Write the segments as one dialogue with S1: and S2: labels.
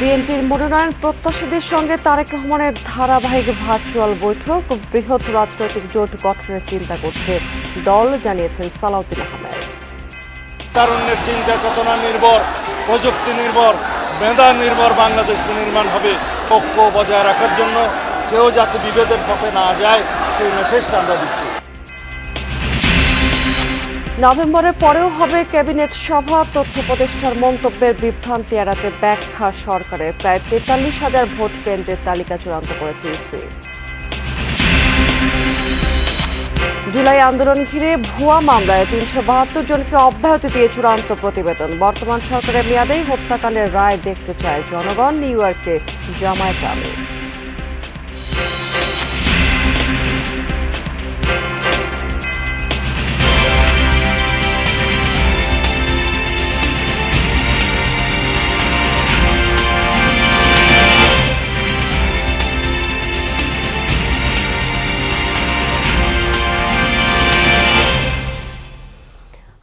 S1: বিএনপির মনোনয়ন প্রত্যাশীদের সঙ্গে তারেক রহমানের ধারাবাহিক ভার্চুয়াল বৈঠক, বৃহৎ রাজনৈতিক জোট গঠনের চিন্তা করছে। দল জানিয়েছেন সালাউদ্দিন আহমেদ।
S2: তারুণ্যের চিন্তা, চেতনা নির্ভর, প্রযুক্তি নির্ভর, মেধা নির্ভর বাংলাদেশ নির্মাণ হবে। ঐক্য বজায় রাখার জন্য কেউ যাতে বিভেদের পথে না যায়, সেই মেসেজটা আমরা দিচ্ছি।
S1: নভেম্বরের পরেও হবে ক্যাবিনেট সভা। তথ্য প্রতিষ্ঠার মন্তব্যের বিভ্রান্তি এড়াতে ব্যাখ্যা সরকারের। প্রায় তেতাল্লিশ হাজার ভোট কেন্দ্রের তালিকা চূড়ান্ত করেছে ইসি। জুলাই আন্দোলন ঘিরে ভুয়া মামলায় তিনশো বাহাত্তর জনকে অব্যাহতি দিয়ে চূড়ান্ত প্রতিবেদন। বর্তমান সরকারের মেয়াদেই হত্যাকাণ্ডের রায় দেখতে চায় জনগণ। নিউ ইয়র্কে, জামায়াত আমির।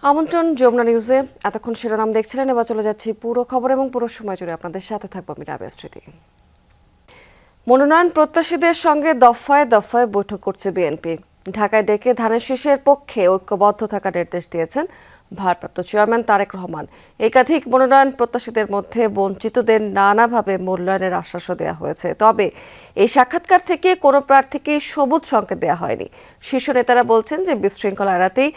S1: আমন্ত্রণ, যমুনা নিউজে এতক্ষণ শিরোনাম দেখছিলেন, এবার চলে যাচ্ছি পুরো খবর এবং পুরো সময় জুড়ে আপনাদের সাথে থাকব আমি রাবেয়া স্মৃতি। মনোনয়ন প্রত্যাশীদের সঙ্গে দফায় দফায় বৈঠক করছে বিএনপি। ঢাকায় ডেকে ধানের শীষের পক্ষে ঐক্যবদ্ধ থাকার নির্দেশ দিয়েছেন ভারপ্রাপ্ত চেয়ারম্যান তারেক রহমান। একাধিক মনোনয়ন প্রত্যাশীদের মধ্যে বঞ্চিতদের নানাভাবে মূল্যায়নের আশ্বাসও দেওয়া হয়েছে। তবে এই সাক্ষাৎকার থেকে কোনো প্রার্থীকে সবুজ সংকেত দেওয়া হয়নি। শীর্ষ নেতারা বলছেন যে বিশৃঙ্খলা এড়াতেই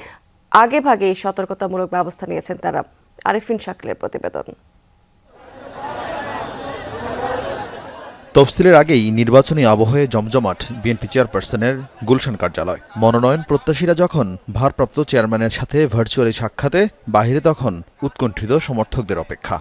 S1: আগে ভাগে সতর্কতামূলক ব্যবস্থা নিয়েছেন তারা। আরেফিন শাকলের প্রতিবেদন।
S3: তফসিলের আগেই নির্বাচনী আবহে জমজমাট বিএনপি চেয়ারপারসনের গুলশান কার্যালয়। মনোনয়ন প্রত্যাশীরা যখন ভারপ্রাপ্ত চেয়ারম্যানের সাথে ভার্চুয়ালি সাক্ষাতে, বাহিরে তখন উৎকণ্ঠিত সমর্থকদের অপেক্ষা।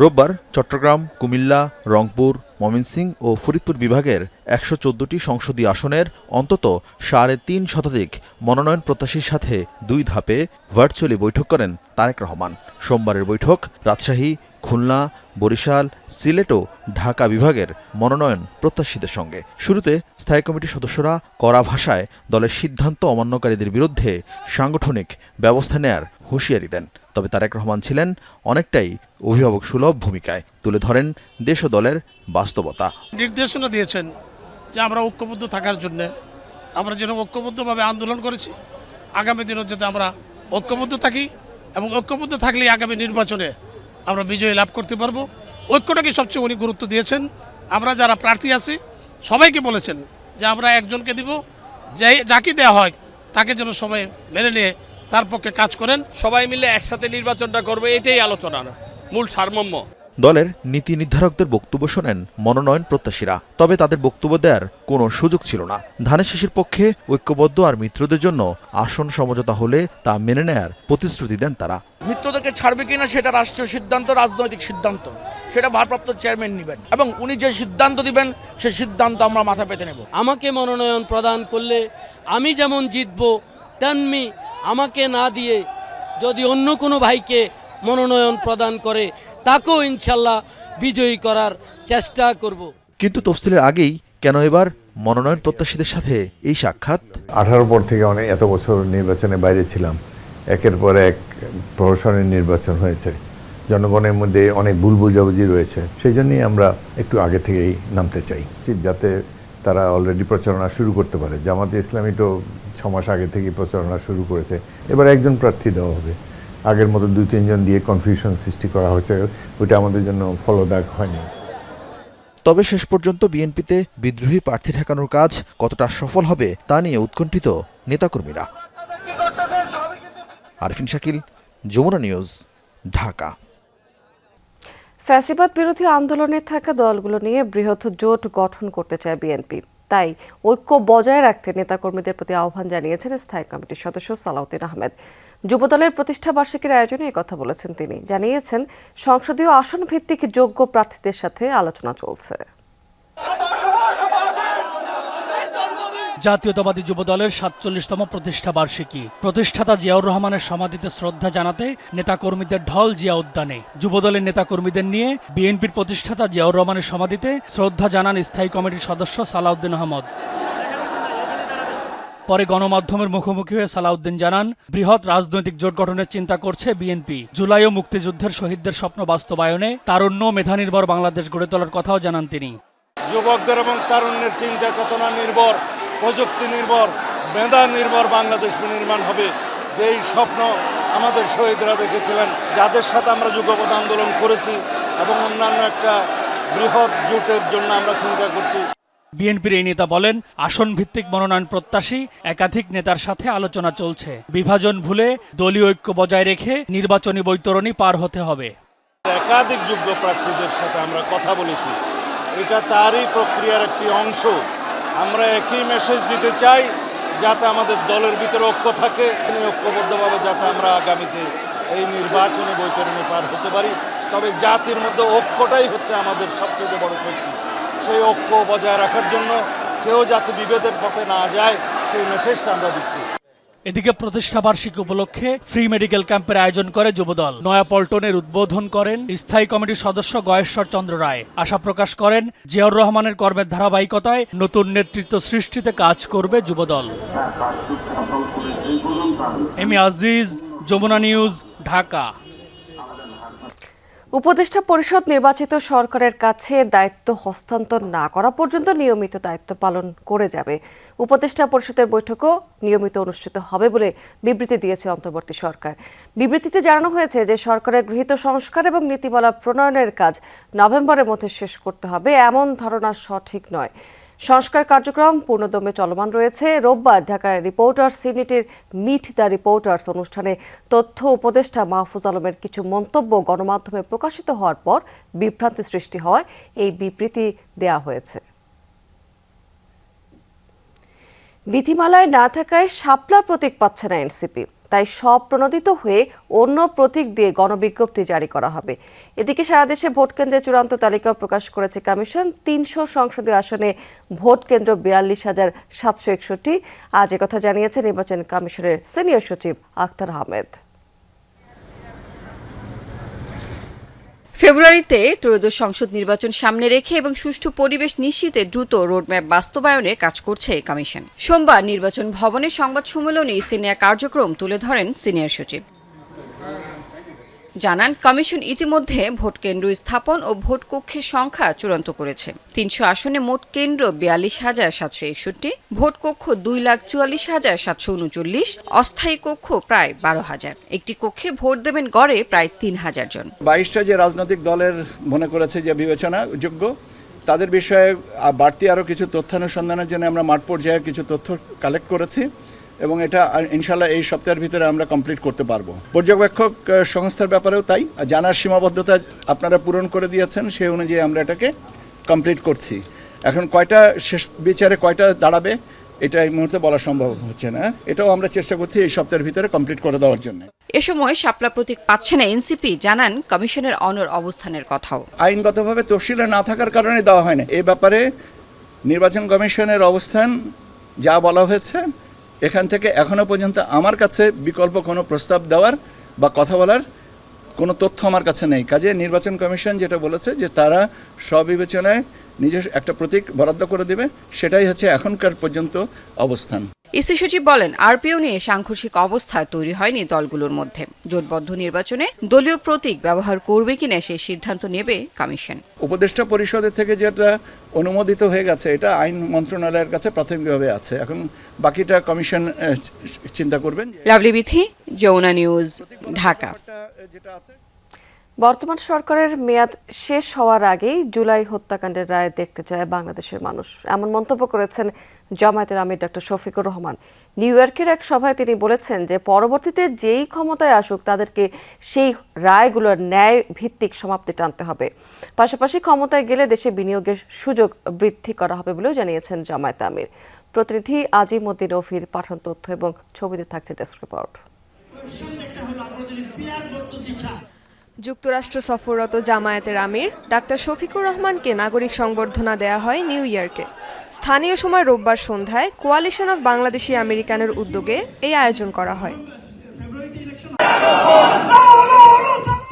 S3: রোববার চট্টগ্রাম, কুমিল্লা, রংপুর, ময়মনসিংহ ও ফরিদপুর বিভাগের একশো চোদ্দটি সংসদীয় আসনের অন্তত সাড়ে তিন শতাধিক মনোনয়ন প্রত্যাশীর সাথে দুই ধাপে ভার্চুয়ালি বৈঠক করেন তারেক রহমান। সোমবারের বৈঠক রাজশাহী, খুলনা, বরিশাল, সিলেট ও ঢাকা বিভাগের মনোনয়ন প্রত্যাশীদের সঙ্গে। শুরুতে স্থায়ী কমিটির সদস্যরা কড়া ভাষায় দলের সিদ্ধান্ত অমান্যকারীদের বিরুদ্ধে সাংগঠনিক ব্যবস্থা নেয়ার হুঁশিয়ারি দেন। তবে তারেক রহমান ছিলেন অনেকটাই অভিভাবক সুলভ ভূমিকায়। তুলে ধরেন দেশ ও দলের বাস্তবতা।
S4: নির্দেশনা দিয়েছেন যে আমরা ঐক্যবদ্ধ থাকার জন্য আমরা যেন ঐক্যবদ্ধভাবে আন্দোলন করেছি। আগামী দিনও যাতে আমরা ঐক্যবদ্ধ থাকি এবং ঐক্যবদ্ধ থাকলেই আগামী নির্বাচনে আমরা বিজয় লাভ করতে পারব। ঐক্যটাকে সবচেয়ে উনি গুরুত্ব দিয়েছেন। আমরা যারা প্রার্থী আছি, সবাইকে বলেছেন যে আমরা একজনকে দিব, যে যাকে দেওয়া হয় তাকে যেন সবাই মেনে নিয়ে তার পক্ষে কাজ করেন।
S5: সবাই মিলে একসাথে নির্বাচনটা করবে এটাই আলোচনার মূল সারমম্য
S3: দলের নীতি নির্ধারকদের বক্তব্য শোনেন মনোনয়ন প্রত্যাশীরা তবে তাদের বক্তব্য দেওয়ার কোনো সুযোগ ছিল না। ধানের শীষের পক্ষে ঐক্যবদ্ধ আর মিত্রদের জন্য আসন সমঝোতা হলে তা মেনে নেয়ার প্রতিশ্রুতি দেন তারা।
S6: মিত্রদেরকে ছাড়বে কিনা সেটা রাষ্ট্রীয় সিদ্ধান্ত রাজনৈতিক সিদ্ধান্ত সেটা ভারপ্রাপ্ত চেয়ারম্যান নেবেন এবং উনি যে সিদ্ধান্ত দিবেন সেই সিদ্ধান্ত আমরা মাথা পেতে নেব।
S7: আমাকে মনোনয়ন প্রদান করলে আমি যেমন জিতব তেমনি আমাকে না দিয়ে যদি অন্য কোনো ভাইকে মনোনয়ন প্রদান করে তাকেও ইনশাল্লাহ বিজয়ী করার চেষ্টা করব।
S3: কিন্তু তফসিলের আগেই কেন এবার মনোনয়ন প্রত্যাশীদের সাথে এই সাক্ষাৎ?
S8: আঠারো পর থেকে অনেক এত বছর নির্বাচনে বাইরে ছিলাম। একের পর এক প্রহসনের নির্বাচন হয়েছে। জনগণের মধ্যে অনেক ভুল বুঝাবুঝি রয়েছে। সেই জন্যই আমরা একটু আগে থেকেই নামতে চাই। ঠিক যাতে তারা অলরেডি প্রচারণা শুরু করতে পারে। জামাতে ইসলামী তো ছ মাস আগে থেকেই প্রচারণা শুরু করেছে। এবার একজন প্রার্থী দেওয়া হবে। আগের মতো দুই তিনজন দিয়ে কনফিউশন সৃষ্টি করা হচ্ছে। ওইটা আমাদের জন্য ফলদায়ক হয়নি।
S3: তবে শেষ পর্যন্ত বিএনপিতে বিদ্রোহী প্রার্থী ঠেকানোর কাজ কতটা সফল হবে তা নিয়ে উৎকণ্ঠিত নেতাকর্মীরা। আরফিন শাকিল যমুনা নিউজ ঢাকা।
S1: ফ্যাসিবাদ বিরোধী আন্দোলনে থাকা দলগুলো নিয়ে বৃহৎ জোট গঠন করতে চায় বিএনপি। তাই ঐক্য বজায় রাখতে নেতাকর্মীদের প্রতি আহ্বান জানিয়েছেন স্থায়ী কমিটির সদস্য সালাউদ্দিন আহমেদ। যুবদলের প্রতিষ্ঠা বার্ষিকীর আয়োজনে কথা বলেছেন তিনি। জানিয়েছেন, সংসদীয় আসন ভিত্তিক যোগ্য প্রার্থীদের সাথে আলোচনা চলছে।
S9: জাতীয়তাবাদী যুবদলের সাতচল্লিশতম প্রতিষ্ঠা বার্ষিকী। প্রতিষ্ঠাতা জিয়াউর রহমানের সমাধিতে শ্রদ্ধা জানাতে নেতাকর্মীদের ঢল জিয়া উদ্যানে। যুবদলের নেতাকর্মীদের নিয়ে বিএনপির প্রতিষ্ঠাতা জিয়াউর রহমানের সমাধিতে শ্রদ্ধা জানান স্থায়ী কমিটির সদস্য সালাউদ্দিন আহমদ। পরে গণমাধ্যমের মুখোমুখি হয়ে সালাউদ্দিন জানান, বৃহৎ রাজনৈতিক জোট গঠনের চিন্তা করছে বিএনপি। জুলাই ও মুক্তিযুদ্ধের শহীদদের স্বপ্ন বাস্তবায়নে তারুণ্য ও মেধা নির্ভর বাংলাদেশ গড়ে তোলার কথাও জানান তিনি।
S2: যুবকদের এবং তারুণ্যের চিন্তা, চেতনা নির্ভর। প্রযুক্তি নির্ভর মেধা নির্ভর বাংলাদেশ নির্মাণ হবে। যেই স্বপ্ন আমাদের শহীদরা দেখেছিলেন যাদের সাথে আমরা যুগপথ আন্দোলন করেছি এবং অন্যান্য একটা বৃহৎ জোটের জন্য আমরা চিন্তা করছি।
S9: বিএনপির এই নেতা বলেন আসন ভিত্তিক মনোনয়ন প্রত্যাশী একাধিক নেতার সাথে আলোচনা চলছে। বিভাজন ভুলে দলীয় ঐক্য বজায় রেখে নির্বাচনী বৈতরণী পার হতে হবে।
S2: একাধিক যোগ্য প্রার্থীদের সাথে আমরা কথা বলেছি। এটা তারই প্রক্রিয়ার একটি অংশ। আমরা একই মেসেজ দিতে চাই যাতে আমাদের দলের ভিতরে ঐক্য থাকে ঐক্যবদ্ধভাবে যাতে আমরা আগামীতে এই নির্বাচনে বৈতরণে পার হতে পারি। তবে জাতির মধ্যে ঐক্যটাই হচ্ছে আমাদের সবচেয়ে বড় শক্তি। সেই ঐক্য বজায় রাখার জন্য কেউ যাতে বিভেদের পথে না যায়, সেই মেসেজটা আমরা দিচ্ছি।
S9: এদিকে প্রতিষ্ঠা বার্ষিকী উপলক্ষে ফ্রি মেডিকেল ক্যাম্পের আয়োজন করে যুবদল। নয়াপল্টনের উদ্বোধন করেন স্থায়ী কমিটির সদস্য গয়েশ্বর চন্দ্র রায়। আশা প্রকাশ করেন জিয়াউর রহমানের কর্মের ধারাবাহিকতায় নতুন নেতৃত্ব সৃষ্টিতে কাজ করবে Jubodal. M Aziz, Jamuna news, Dhaka.
S1: উপদেষ্টা পরিষদ নির্বাচিত সরকারের কাছে দায়িত্ব হস্তান্তর না করা পর্যন্ত নিয়মিত দায়িত্ব পালন করে যাবে। উপদেষ্টা পরিষদের বৈঠকও নিয়মিত অনুষ্ঠিত হবে বলে বিবৃতি দিয়েছে অন্তর্বর্তী সরকার। বিবৃতিতে জানানো হয়েছে যে, সরকারের গৃহীত সংস্কার এবং নীতিমালা প্রণয়নের কাজ নভেম্বরের মধ্যে শেষ করতে হবে। এমন ধারণা সঠিক নয়। সংস্কার কার্যক্রম পূর্ণদমে চলমান রয়েছে। রোববার ঢাকায় রিপোর্টার্স ইউনিটির মিট দ্য রিপোর্টার্স অনুষ্ঠানে তথ্য উপদেষ্টা মাহফুজ আলমের কিছু মন্তব্য গণমাধ্যমে প্রকাশিত হওয়ার পর বিভ্রান্তি সৃষ্টি হয়। এই বিবৃতি দেয়া হয়েছে। বিধিমালায় না থাকায় শাপলা প্রতীক পাচ্ছে না এনসিপি। তাই সব প্রণোদিত হয়ে অন্য প্রতীক দিয়ে গণবিজ্ঞপ্তি জারি করা হবে। এদিকে সারা দেশে ভোট কেন্দ্রের চূড়ান্ত তালিকা প্রকাশ করেছে কমিশন। তিনশো সংসদীয় আসনে ভোট কেন্দ্র বিয়াল্লিশ হাজার সাতশো একষট্টি। আজ কথা জানিয়েছে নির্বাচন কমিশনের সিনিয়র সচিব আখতার আহমেদ।
S10: ফেব্রুয়ারিতে ত্রয়োদশ সংসদ নির্বাচন সামনে রেখে এবং সুষ্ঠু পরিবেশ নিশ্চিতে দ্রুত রোডম্যাপ বাস্তবায়নে কাজ করছে কমিশন। সোমবার নির্বাচন ভবনে সংবাদ সম্মেলনে সিনিয়র কার্যক্রম তুলে ধরেন সিনিয়র সচিব। জানান, কমিশন ইতিমধ্যে ভোট কেন্দ্র স্থাপন ও ভোট কক্ষের সংখ্যা চূড়ান্ত করেছে। তিনশো আসনে মোট কেন্দ্র বিয়াল্লিশ হাজার সাতশো একষট্টি, ভোট কক্ষ দুই লাখ চুয়াল্লিশ হাজার সাতশো উনচল্লিশ, অস্থায়ী কক্ষ প্রায় বারো হাজার। একটি কক্ষে ভোট দেবেন গড়ে প্রায় তিন হাজার জন।
S11: বাইশটা যে রাজনৈতিক দলের মনে করেছে যে বিবেচনা যোগ্য তাদের বিষয়ে বাড়তি আরও কিছু তথ্যানুসন্ধানের জন্য আমরা মাঠ পর্যায়ে কিছু তথ্য কালেক্ট করেছি। এবং এটা ইনশাল্লাহ এই সপ্তাহের ভিতরে আমরা কমপ্লিট করতে পারব। পর্যবেক্ষক সংস্থার ব্যাপারেও তাই। জানার সীমাবদ্ধতা আপনারা পূরণ করে দিয়েছেন সেই অনুযায়ী আমরা এটাকে কমপ্লিট করছি। এখন কয়টা শেষ বিচারে কয়টা দাঁড়াবে এটা এই মুহূর্তে বলা সম্ভব হচ্ছে না। এটাও আমরা চেষ্টা করছি এই সপ্তাহের ভিতরে কমপ্লিট করে দেওয়ার জন্য।
S10: এ সময় শাপলা প্রতীক পাচ্ছে না এনসিপি জানান কমিশনের অনর অবস্থানের কথাও।
S11: আইনগতভাবে তফসিলে না থাকার কারণে দেওয়া হয় না। এ ব্যাপারে নির্বাচন কমিশনের অবস্থান যা বলা হয়েছে এখান থেকে এখনও পর্যন্ত আমার কাছে বিকল্প কোনো প্রস্তাব দেওয়ার বা কথা বলার কোনো তথ্য আমার কাছে নেই। কাজে নির্বাচন কমিশন যেটা বলেছে যে তারা স্ববিবেচনায় নিজের একটা প্রতীক বরাদ্দ করে দেবে, সেটাই হচ্ছে এখনকার পর্যন্ত অবস্থান।
S10: ইসি সচিব বলেন আরপিও নিয়ে সাংঘর্ষিক অবস্থা তৈরি হয়নি দলগুলোর মধ্যে। জোটবদ্ধ নির্বাচনে দলীয় প্রতীক ব্যবহার করবে কিনা সেই সিদ্ধান্ত নেবে কমিশন।
S11: উপদেষ্টা পরিষদের থেকে যেটা অনুমোদিত হয়ে গেছে এটা আইন মন্ত্রণালয়ের কাছে প্রাথমিকভাবে আছে। এখন বাকিটা কমিশন চিন্তা করবেন
S10: লাভলি বিথি যৌনা নিউজ ঢাকা।
S11: যেটা আছে
S1: বর্তমান সরকারের মেয়াদ শেষ হওয়ার আগেই জুলাই হত্যাকাণ্ডের রায় দেখতে চায় বাংলাদেশের মানুষ। এমন মন্তব্য করেছেন জামায়াতের আমির ডক্টর শফিকুর রহমান। নিউ ইয়র্কের এক সভায় তিনি বলেছেন যে, পরবর্তীতে যেই ক্ষমতায় আসুক, তাদেরকে সেই রায়গুলোর ন্যায় ভিত্তিক সমাপ্তি টানতে হবে। পাশাপাশি ক্ষমতায় গেলে দেশে বিনিয়োগের সুযোগ বৃদ্ধি করা হবে বলেও জানিয়েছেন জামায়াত আমির। প্রতিনিধি আজিমুদ্দিন রফির পাঠান তথ্য এবং ছবিতে থাকছে ডেস্ক রিপোর্ট।
S12: যুক্তরাষ্ট্র সফররত জামায়াতের আমির ডাক্তার শফিকুর রহমানকে নাগরিক সংবর্ধনা দেয়া হয় নিউ ইয়র্কে। স্থানীয় সময় রোববার সন্ধ্যায় কোয়ালিশন অফ বাংলাদেশি আমেরিকানের উদ্যোগে এই আয়োজন করা হয়।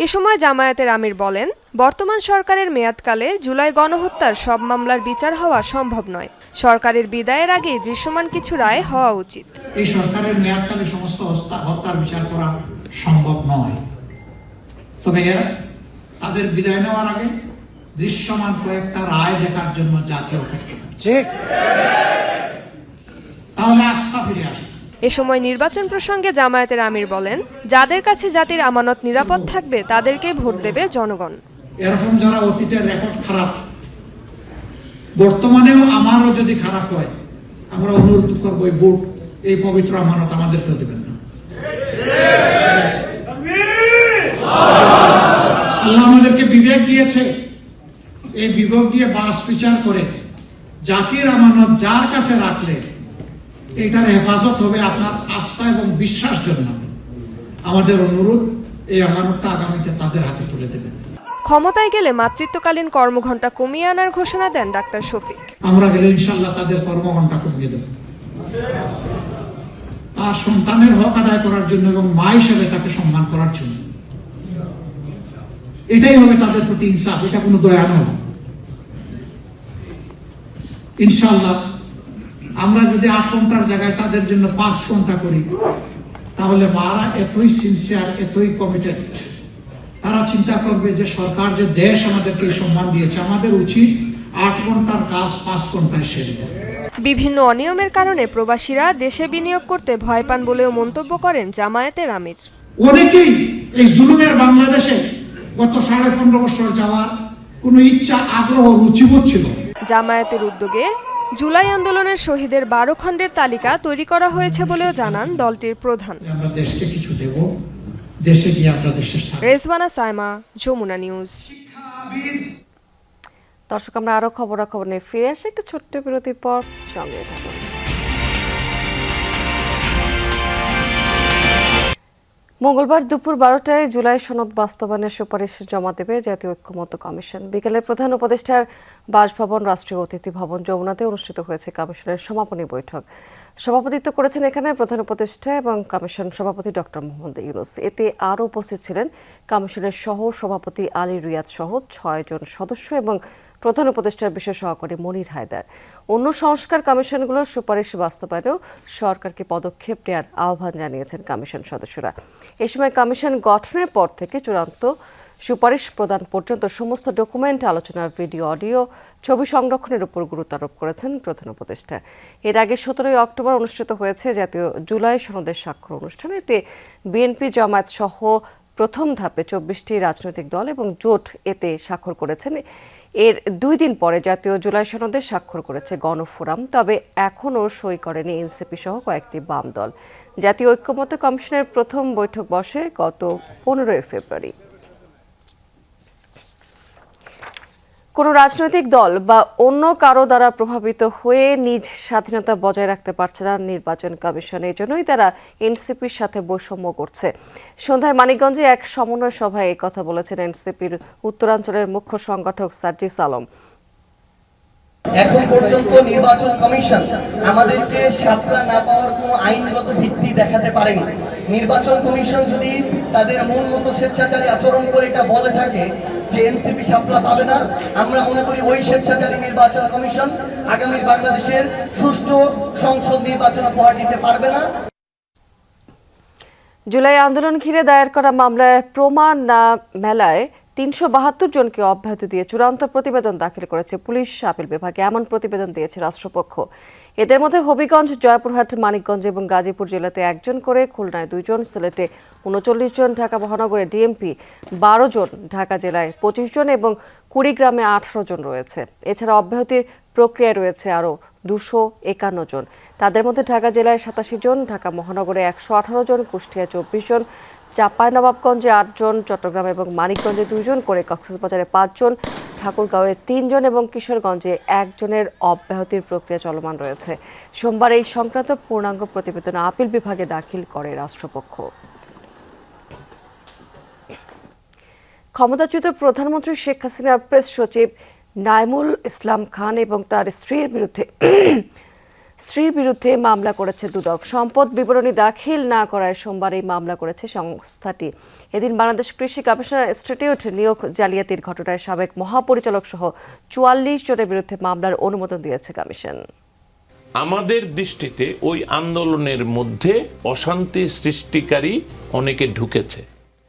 S12: এ সময় জামায়াতের আমির বলেন, বর্তমান সরকারের মেয়াদকালে জুলাই গণহত্যার সব মামলার বিচার হওয়া সম্ভব নয়। সরকারের বিদায়ের আগেই দৃশ্যমান কিছু রায় হওয়া উচিত।
S13: এই সরকারের মেয়াদকালে সমস্ত হত্যার বিচার করা সম্ভব নয়। তবে এরা তাদের বিদায় নেওয়ার আগে দৃশ্যমান কয়েকটা রায় দেখার জন্য জাতীয় অপেক্ষা করছে। তাহলে আস্থা ফিরে আসবে
S12: এ সময় নির্বাচন প্রসঙ্গে জামায়াতের আমির বলেন যাদের কাছে জাতির আমানত নিরাপদ থাকবে তাদেরকে ভোট দেবে জনগণ।
S13: এরকম যারা অতীতের রেকর্ড খারাপ বর্তমানেও আমারও যদি খারাপ হয় আমরা অনুরোধ করব এই ভোট এই পবিত্র আমানত আমাদেরকেও দেবেন না। আল্লাহ আমাদেরকে বিবেক দিয়েছে। এই বিবেক দিয়ে বাস বিচার করে জাতির আমানত যার কাছে রাখলে এটার হেফাজত হবে আপনার আস্থা এবং বিশ্বাস জন্য। আমাদের অনুরোধ এই আমানতটা আগামীতে তাদের হাতে তুলে দেবেন।
S12: ক্ষমতায় গেলে মাতৃত্বকালীন কর্মঘণ্টা কমিয়ে আনার ঘোষণা দেন ডাক্তার শফিক।
S13: আমরা গেলে ইনশাল্লাহ তাদের কর্মঘণ্টা কমিয়ে দেব। তার সন্তানের হক আদায় করার জন্য এবং মা হিসেবে তাকে সম্মান করার জন্য। এটাই হবে তাদের প্রতি ইনসাফ এটা কোনো দয়া নয়। ইনশাল্লাহ আমরা যদি আট ঘণ্টার জায়গায় তাদের জন্য পাঁচ ঘণ্টা করি তাহলে মারা এতই সিনসিয়ার এতই কমিটেড তারা চিন্তা করবে যে সরকার যে দেশ আমাদেরকে সম্মান দিয়েছে আমাদের উচিত আট ঘণ্টার কাজ পাঁচ ঘন্টায় সেরে দেয়
S12: বিভিন্ন অনিয়মের কারণে প্রবাসীরা দেশে বিনিয়োগ করতে ভয় পান বলেও মন্তব্য করেন জামায়াতের আমির।
S13: অনেকেই এই জুলুমের বাংলাদেশে গত সাড়ে পনেরো বছর যাওয়ার কোনো ইচ্ছা আগ্রহ রুচিবোধ ছিল?
S12: জামায়াতের উদ্যোগে জুলাই আন্দোলনের শহীদের বারো খণ্ডের তালিকা তৈরি করা হয়েছে বলেও জানান দলটির প্রধান।
S13: আমরা দেশকে কিছু দেব দেশে গিয়ে আমরা দেশের
S12: রেজওয়ানা সাইমা যমুনা নিউজ।
S1: দর্শক আমরা আরও খবরাখবর নিয়ে ফিরে আসি। একটা ছোট্ট বিরতির পর সঙ্গে থাকুন। মঙ্গলবার দুপুর বারোটায় জুলাই সনদ বাস্তবায়নের সুপারিশ জমা দেবে জাতীয় ঐক্যমত্য কমিশন। বিকেলে প্রধান উপদেষ্টার বাসভবন, রাষ্ট্রীয় অতিথি ভবন যমুনাতে অনুষ্ঠিত হয়েছে কমিশনের সমাপনী বৈঠক। সভাপতিত্ব করেছেন এখানে প্রধান উপদেষ্টা এবং কমিশন সভাপতি ডক্টর মোহাম্মদ ইউনুস। এতে আরও উপস্থিত ছিলেন কমিশনের সহ সভাপতি আলী রিয়াদ সহ ছয়জন সদস্য এবং প্রধান উপদেষ্টার বিশেষ সহকারী মনির হায়দার। অন্য সংস্কার কমিশনগুলোর সুপারিশ বাস্তবায়নেও সরকারকে পদক্ষেপ নেওয়ার আহ্বান জানিয়েছেন কমিশন সদস্যরা। এ সময় কমিশন গঠনের পর থেকে চূড়ান্ত সুপারিশ প্রদান পর্যন্ত সমস্ত ডকুমেন্ট, আলোচনা, ভিডিও, অডিও, ছবি সংরক্ষণের উপর গুরুত্ব আরোপ করেছেন প্রধান উপদেষ্টা। এর আগে সতেরোই অক্টোবর অনুষ্ঠিত হয়েছে জাতীয় জুলাই সনদের স্বাক্ষর অনুষ্ঠানে। এতে বিএনপি জামায়াত সহ প্রথম ধাপে চব্বিশটি রাজনৈতিক দল এবং জোট এতে স্বাক্ষর করেছেন। এর দুই দিন পরে জাতীয় জুলাই সনদে স্বাক্ষর করেছে গণফোরাম, তবে এখনও সই করেনি এনসিপি সহ কয়েকটি বাম দল। জাতীয় ঐক্যমত্য কমিশনের প্রথম বৈঠক বসে গত পনেরোই ফেব্রুয়ারি। কোনো রাজনৈতিক দল বা অন্য কারও দ্বারা প্রভাবিত হয়ে নিজ স্বাধীনতা বজায় রাখতে পারছে না নির্বাচন কমিশন। এই জন্যই তারা এনসিপির সাথে বৈষম্য করছে। সন্ধ্যায় মানিকগঞ্জে এক সমন্বয় সভায় এই কথা বলেছেন এনসিপির উত্তরাঞ্চলের মুখ্য সংগঠক সার্জিস আলম।
S14: এখন পর্যন্ত নির্বাচন কমিশন আমাদেরকে সাপলা না পাওয়ার কোনো আইনগত ভিত্তি দেখাতে পারেনি। নির্বাচন কমিশন যদি তাদের মন মতো স্বেচ্ছাচারী আচরণ করে এটা বলে থাকে যে এনসিপি সাপলা পাবে না। আমরা মনে করি ওই স্বেচ্ছাচারী নির্বাচন কমিশন আগামী বাংলাদেশের সুষ্ঠু সংসদ নির্বাচন উপহার দিতে পারবে না।
S1: জুলাই আন্দোলন ঘিরে দায়ের করা মামলায় প্রমাণ না মেলায় তিনশো বাহাত্তর জনকে অব্যাহতি দিয়ে চূড়ান্ত প্রতিবেদন দাখিল করেছে পুলিশ, আপিল বিভাগে। এমন প্রতিবেদন দিয়েছে রাষ্ট্রপক্ষ। এদের মধ্যে হবিগঞ্জ, জয়পুরহাট, মানিকগঞ্জ এবং গাজীপুর জেলাতে একজন করে, খুলনায় দুইজন, সিলেটে উনচল্লিশ জন, ঢাকা মহানগরে ডিএমপি বারো জন, ঢাকা জেলায় পঁচিশ জন এবং কুড়িগ্রামে আঠারো জন রয়েছে। এছাড়া অব্যাহতির প্রক্রিয়ায় রয়েছে আরও দুশো একান্ন জন। তাদের মধ্যে ঢাকা জেলায় সাতাশি জন, ঢাকা মহানগরে একশো আঠারো জন কুষ্টিয়া চব্বিশ জন চাঁপাইনবাবগঞ্জে আটজন, চট্টগ্রাম এবং মানিকগঞ্জে দুইজন, করে কক্সবাজারে পাঁচজন, ঠাকুরগাঁওয়ে তিনজন এবং কিশোরগঞ্জে একজনের অব্যাহতির প্রক্রিয়া চলমান রয়েছে। সোমবার এই সংক্রান্ত পূর্ণাঙ্গ প্রতিবেদন আপিল বিভাগে দাখিল করে রাষ্ট্রপক্ষ। ক্ষমতাচ্যুত প্রধানমন্ত্রী শেখ হাসিনার প্রেস সচিব নাইমুল ইসলাম খান এবং তার স্ত্রীর বিরুদ্ধে স্ত্রীর বিরুদ্ধে মামলা করেছে দুদক। সম্পদ বিবরণী দাখিল না করায় সোমবার এই মামলা করেছে সংস্থাটি। এদিন বাংলাদেশ কৃষি গবেষণা ইনস্টিটিউট নিয়োগ জালিয়াতির ঘটনায় সাবেক মহাপরিচালক সহ চুয়াল্লিশ জনের বিরুদ্ধে মামলার অনুমোদন দিয়েছে কমিশন।
S15: আমাদের দৃষ্টিতে ওই আন্দোলনের মধ্যে অশান্তি সৃষ্টিকারী অনেকে ঢুকেছে।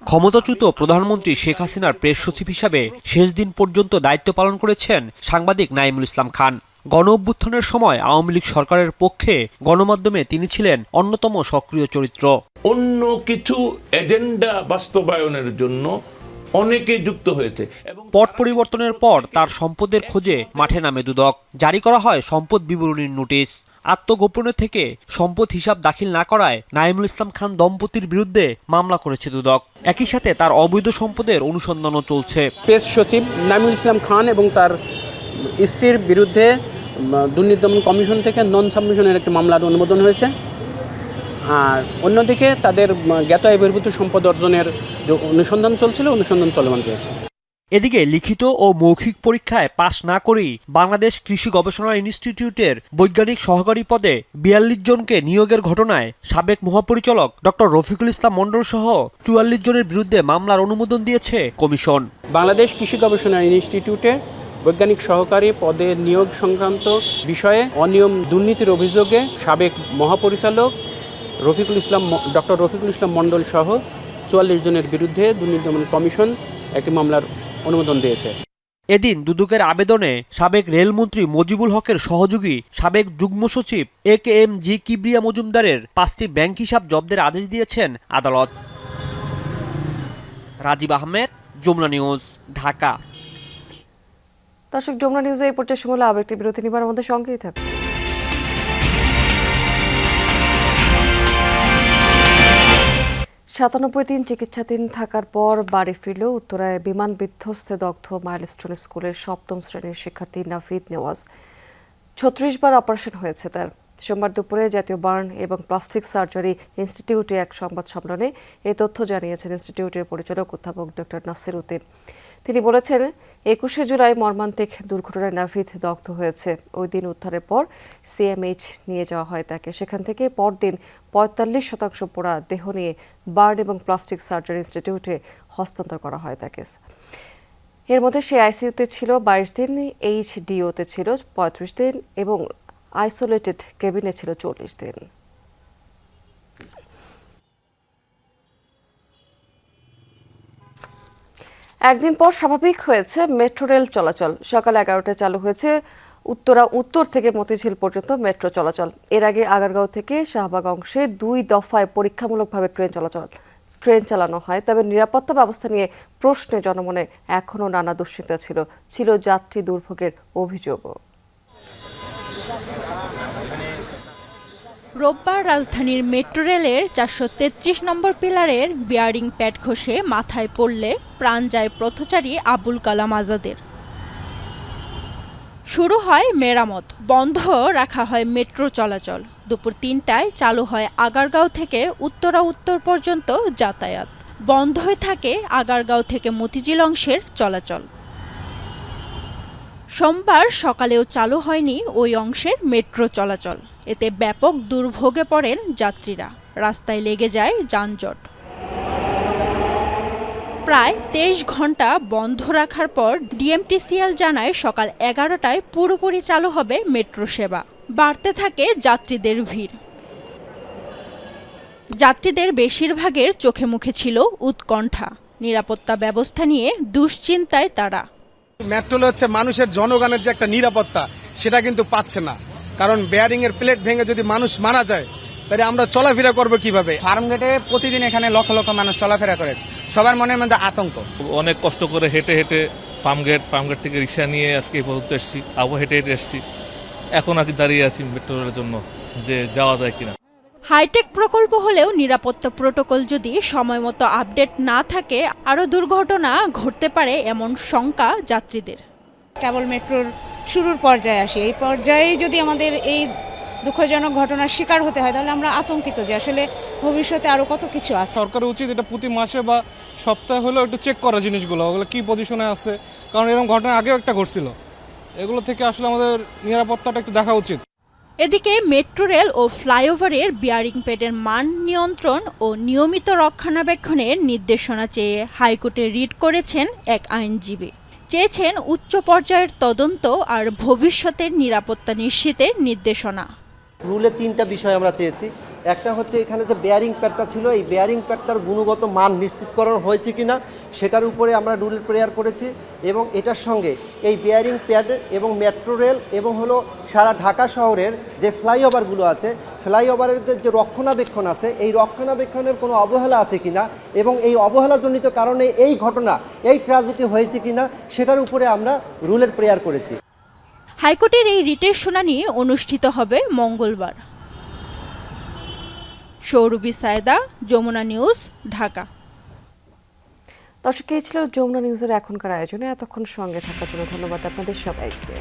S16: ক্ষমতাচ্যুত প্রধানমন্ত্রী শেখ হাসিনার প্রেস সচিব হিসাবে শেষ দিন পর্যন্ত দায়িত্ব পালন করেছেন সাংবাদিক নাইমুল ইসলাম খান। গণ অভ্যুত্থানের সময় আওয়ামী লীগ সরকারের পক্ষে গণমাধ্যমে তিনি ছিলেন অন্যতম সক্রিয় চরিত্র।
S15: অন্য কিছু এজেন্ডা বাস্তবায়নের জন্য অনেকে যুক্ত হয়েছে এবং
S16: পট পরিবর্তনের পর তার সম্পদের খোঁজে মাঠে নামে দুদক। জারি করা হয় সম্পদ বিবরণীর নোটিশ। আত্মগোপনে থেকে সম্পদ হিসাব দাখিল না করায় নাইমুল ইসলাম খান দম্পতির বিরুদ্ধে মামলা করেছে দুদক। একই সাথে তার অবৈধ সম্পদের অনুসন্ধানও চলছে।
S17: প্রেস সচিব নামিউল ইসলাম খান এবং তার স্ত্রীর বিরুদ্ধে দুর্নীতি দমন কমিশন থেকে নন সাবমিশনের একটি মামলার অনুমোদন হয়েছে। আর অন্যদিকে তাদের জ্ঞাত আয়বহির্ভূত সম্পদ অর্জনের যে অনুসন্ধান চলছিল অনুসন্ধান চলমান রয়েছে।
S16: এদিকে লিখিত ও মৌখিক পরীক্ষায় পাশ না করেই বাংলাদেশ কৃষি গবেষণা ইনস্টিটিউটের বৈজ্ঞানিক সহকারী পদে বিয়াল্লিশ জনকে নিয়োগের ঘটনায় সাবেক মহাপরিচালক ডক্টর রফিকুল ইসলাম মণ্ডল সহ চুয়াল্লিশ জনের বিরুদ্ধে মামলার অনুমোদন দিয়েছে কমিশন।
S17: বাংলাদেশ কৃষি গবেষণা ইনস্টিটিউটে বৈজ্ঞানিক সহকারী পদে নিয়োগ সংক্রান্ত বিষয়ে অনিয়ম দুর্নীতির অভিযোগে সাবেক মহাপরিচালক রফিকুল ইসলাম ডক্টর রফিকুল ইসলাম মণ্ডল সহ চুয়াল্লিশ জনের বিরুদ্ধে দুর্নীতি দমন কমিশন একটি মামলার অনুমোদন দিয়েছে।
S16: এদিন দুদকের আবেদনে সাবেক রেলমন্ত্রী মজিবুল হকের সহযোগী সাবেক যুগ্ম সচিব এ কে এম জি কিবরিয়া মজুমদারের পাঁচটি ব্যাংক হিসাব জব্দের আদেশ দিয়েছেন আদালত। রাজীব আহমেদ, যমুনা নিউজ, ঢাকা।
S1: দর্শক যমুনা নিউজে এই পর্যায়ে সময় আবার একটি বিরতি নিবার আমাদের সঙ্গেই থাকুন। সাতানব্বই দিন চিকিৎসাধীন থাকার পর বাড়ি ফিরল উত্তরায় বিমান বিধ্বস্তে দগ্ধ মাইলস্টোন স্কুলের সপ্তম শ্রেণির শিক্ষার্থী নাফিদ নেওয়াজ। ছত্রিশ বার অপারেশন হয়েছে তার। সোমবার দুপুরে জাতীয় বার্ন এবং প্লাস্টিক সার্জারি ইনস্টিটিউটে এক সংবাদ সম্মেলনে এই তথ্য জানিয়েছেন ইনস্টিটিউটের পরিচালক অধ্যাপক ডক্টর নাসির উদ্দিন। তিনি বলেছেন, একুশে জুলাই মর্মান্তিক দুর্ঘটনায় নাভিদ দগ্ধ হয়েছে। ওই দিন উদ্ধারের পর সিএমএইচ নিয়ে যাওয়া হয় তাকে। সেখান থেকে পরদিন পঁয়তাল্লিশ শতাংশ পোড়া দেহ নিয়ে বার্ন এবং প্লাস্টিক সার্জারি ইনস্টিটিউটে হস্তান্তর করা হয় তাকে। এর মধ্যে সে আইসিইউতে ছিল, বাইশ দিন এইচডিওতে ছিল, পঁয়ত্রিশ দিন এবং আইসোলেটেড কেবিনে ছিল চল্লিশ দিন। একদিন পর স্বাভাবিক হয়েছে মেট্রো রেল চলাচল। সকাল এগারোটায় চালু হয়েছে উত্তরা, উত্তর থেকে মতিঝিল পর্যন্ত মেট্রো চলাচল। এর আগে আগারগাঁও থেকে শাহবাগ অংশে দুই দফায় পরীক্ষামূলকভাবে ট্রেন চলাচল, ট্রেন চালানো হয়। তবে নিরাপত্তা ব্যবস্থা নিয়ে প্রশ্নে জনমনে এখনও নানা দুশ্চিন্তা ছিল। ছিল যাত্রী দুর্ভোগের অভিযোগও।
S18: রোববার রাজধানীর মেট্রো রেলের চারশো তেত্রিশ নম্বর পিলারের বিয়ারিং প্যাড ঘষে মাথায় পড়লে প্রাণ যায় পথচারী আবুল কালাম আজাদের। শুরু হয় মেরামত, বন্ধ রাখা হয় মেট্রো চলাচল। দুপুর তিনটায় চালু হয় আগারগাঁও থেকে উত্তরা উত্তর পর্যন্ত যাতায়াত। বন্ধ হয়ে থাকে আগারগাঁও থেকে মতিঝিল অংশের চলাচল। সোমবার সকালেও চালু হয়নি ওই অংশের মেট্রো চলাচল। এতে ব্যাপক দুর্ভোগে পড়েন যাত্রীরা। রাস্তায় লেগে যায় যানজট। প্রায় তেইশ ঘণ্টা বন্ধ রাখার পর ডিএমটিসিএল জানায় সকাল এগারোটায় পুরোপুরি চালু হবে মেট্রো সেবা। বাড়তে থাকে যাত্রীদের ভিড়। যাত্রীদের বেশিরভাগের চোখে মুখে ছিল উৎকণ্ঠা। নিরাপত্তা ব্যবস্থা নিয়ে দুশ্চিন্তায় তারা।
S19: মেট্রোল হচ্ছে মানুষের জনগণের যে একটা নিরাপত্তা সেটা কিন্তু পাচ্ছে না। কারণ বেয়ারিং এর প্লেট ভেঙে যদি মানুষ মারা যায় তাহলে আমরা চলাফেরা করব কীভাবে?
S20: ফার্ম গেটে প্রতিদিন এখানে লক্ষ লক্ষ মানুষ চলাফেরা করে। সবার মনের মধ্যে আতঙ্ক।
S21: অনেক কষ্ট করে হেঁটে হেঁটে ফার্ম গেট ফার্ম গেট থেকে রিক্সা নিয়ে আজকে এই পর্যন্ত এসেছি। আবু হেঁটে হেঁটে এসেছি। এখন আর কি দাঁড়িয়ে আছি মেট্রোর জন্য যে যাওয়া যায় কিনা।
S18: হাইটেক প্রকল্প হলেও নিরাপত্তা প্রোটোকল যদি সময়মতো আপডেট না থাকে আরও দুর্ঘটনা ঘটতে পারে এমন শঙ্কা যাত্রীদের।
S22: কেবল মেট্রোর শুরুর পর্যায়ে আসি। এই পর্যায়ে যদি আমাদের এই দুঃখজনক ঘটনার শিকার হতে হয় তাহলে আমরা আতঙ্কিত যে আসলে ভবিষ্যতে আরও কত কিছু আছে।
S19: সরকারের উচিত এটা প্রতি মাসে বা সপ্তাহে হলেও একটু চেক করা জিনিসগুলো ওগুলো কি পজিশনে আছে। কারণ এরকম ঘটনা আগেও একটা ঘটছিল। এগুলো থেকে আসলে আমাদের নিরাপত্তাটা একটু দেখা উচিত।
S18: এদিকে মেট্রো রেল ও ফ্লাইওভারের বিয়ারিং প্যাডের মান নিয়ন্ত্রণ ও নিয়মিত রক্ষণাবেক্ষণের নির্দেশনা চেয়ে হাইকোর্টে রিট করেছেন এক আইনজীবী। চেয়েছেন উচ্চ পর্যায়ের তদন্ত আর ভবিষ্যতের নিরাপত্তা নিশ্চিতের নির্দেশনা।
S14: রুলে তিনটা বিষয় আমরা চেয়েছি। একটা হচ্ছে এখানে যে বেয়ারিং প্যাডটা ছিল, এই বেয়ারিং প্যাডটার গুণগত মান নিশ্চিতকরণ হয়েছে কিনা, সেটার উপরে আমরা রুল প্রেয়ার করেছি এবং এটার সঙ্গে এই বেয়ারিং প্যাড এবং মেট্রো রেল এবং হলো সারা ঢাকা শহরের যে ফ্লাইওভারগুলো আছে ফ্লাইওভারের যে রক্ষণাবেক্ষণ আছে, এই রক্ষণাবেক্ষণের কোনো অবহেলা আছে কি না এবং এই অবহেলাজনিত কারণে এই ঘটনা, এই ট্র্যাজেডি হয়েছে কি না সেটার উপরে আমরা রুলের প্রেয়ার করেছি।
S18: হাইকোর্টের এই রিটের শুনানি অনুষ্ঠিত হবে মঙ্গলবার। সৌরভী সায়দা, যমুনা নিউজ, ঢাকা।
S1: দর্শক, এই ছিল যমুনা নিউজের এখনকার আয়োজনে। এতক্ষণ সঙ্গে থাকার জন্য ধন্যবাদ আপনাদের সবাইকে।